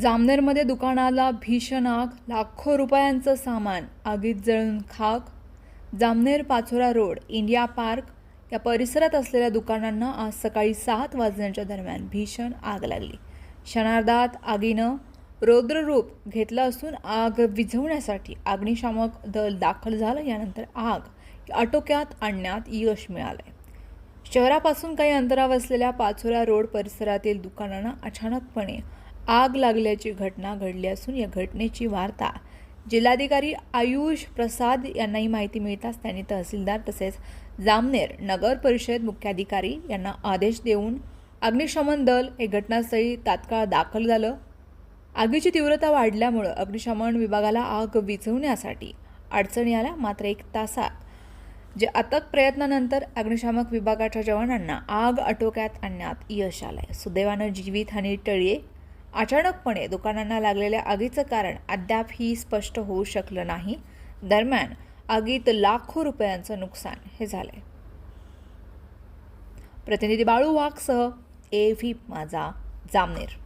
जामनेरमध्ये दुकानाला भीषण आग लाखो रुपयांचं सामान आगीत जळून खाक. Jamner Pachora road India park या परिसरात असलेल्या दुकानांना आज सकाळी सात वाजण्याच्या दरम्यान भीषण आग लागली. क्षणार्धात आगीनं रौद्ररूप घेतलं असून आग विझवण्यासाठी अग्निशामक दल दाखल झालं. यानंतर आग आटोक्यात आणण्यात यश मिळालंय. शहरापासून काही अंतरावर असलेल्या पाचोरा रोड परिसरातील दुकानांना अचानकपणे आग लागल्याची घटना घडली असून या घटनेची वार्ता जिल्हाधिकारी आयुष प्रसाद यांनाही माहिती मिळताच त्यांनी तहसीलदार तसेच जामनेर नगर परिषद मुख्याधिकारी यांना आदेश देऊन अग्निशमन दल हे घटनास्थळी तात्काळ दाखल झालं. आगीची तीव्रता वाढल्यामुळं अग्निशमन विभागाला आग विझवण्यासाठी अडचणी आल्या मात्र एक तासात जे अथक प्रयत्नानंतर अग्निशामक विभागाच्या जवानांना आग आटोक्यात आणण्यात यश आलंय. सुदैवानं जीवितहानी टळीये. अचानकपणे दुकानांना लागलेल्या आगीचं कारण अद्याप ही स्पष्ट होऊ शकलं नाही. दरम्यान आगीत लाखो रुपयांचं नुकसान हे झालंय. प्रतिनिधी बाळू वाघसह ए व्ही माझा जामनेर.